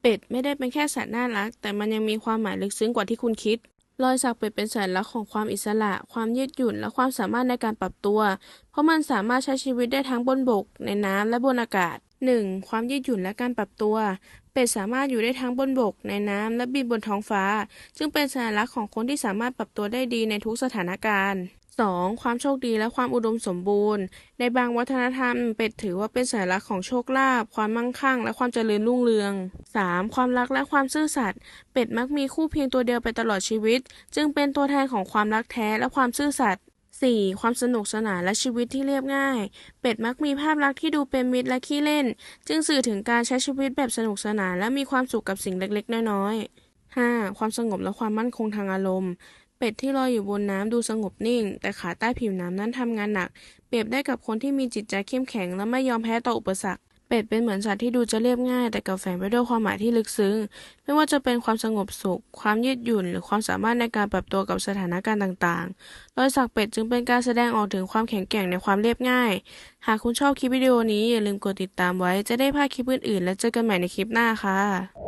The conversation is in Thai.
เป็ดไม่ได้เป็นแค่สัตว์น่ารัก แต่มันยังมีความหมายลึกซึ้งกว่าที่คุณคิด รอยสักเป็ดเป็นสัญลักษณ์ของความอิสระ ความยืดหยุ่น และความสามารถในการปรับตัว เพราะมันสามารถใช้ชีวิตได้ทั้งบนบก ในน้ำและบนอากาศ 1. ความยืดหยุ่นและการปรับตัว เป็ดสามารถอยู่ได้ทั้งบนบก ในน้ำและบินบนท้องฟ้า จึงเป็นสัญลักษณ์ของคนที่สามารถปรับตัวได้ดีในทุกสถานการณ์ 2. ความโชคดีและความอุดมสมบูรณ์ ในบางวัฒนธรรม เป็ดถือว่าเป็นสัญลักษณ์ของโชคลาภความมั่งคั่ง และความเจริญรุ่งเรือง 3. ความรักและความซื่อสัตย์เป็ดมักมีคู่เพียงตัวเดียวไปตลอดชีวิต จึงเป็นตัวแทนของความรักแท้และความซื่อสัตย์ 4. ความสนุกสนานและชีวิตที่เรียบง่าย เป็ดมักมีภาพลักษณ์ที่ดูเป็นมิตรและขี้เล่น จึงสื่อถึงการใช้ชีวิตแบบสนุกสนานและมีความสุขกับสิ่งเล็กๆ น้อยๆ 5. ความสงบและความมั่นคงทางอารมณ์ เป็ดที่ลอยอยู่บนน้ำดูสงบนิ่ง แต่ขาใต้ผิวน้ำนั้นทำงานหนัก เปรียบได้กับคนที่มีจิตใจเข้มแข็ง และไม่ยอมแพ้ต่ออุปสรรคเป็ดเป็นเหมือนสัตว์ที่ดูจะเรียบง่าย แต่กับแฝงไปด้วยความหมายที่ลึกซึ้ง ไม่ว่าจะเป็นความสงบสุข ความยืดหยุ่น หรือความสามารถในการปรับตัวกับสถานการณ์ต่างๆ รอยสักเป็ดจึงเป็นการแสดงออกถึงความแข็งแกร่งในความเรียบง่าย หากคุณชอบคลิปวิดีโอนี้อย่าลืมกดติดตามไว้จะได้พลาดคลิปอื่นๆ และเจอกันใหม่ในคลิปหน้าค่ะ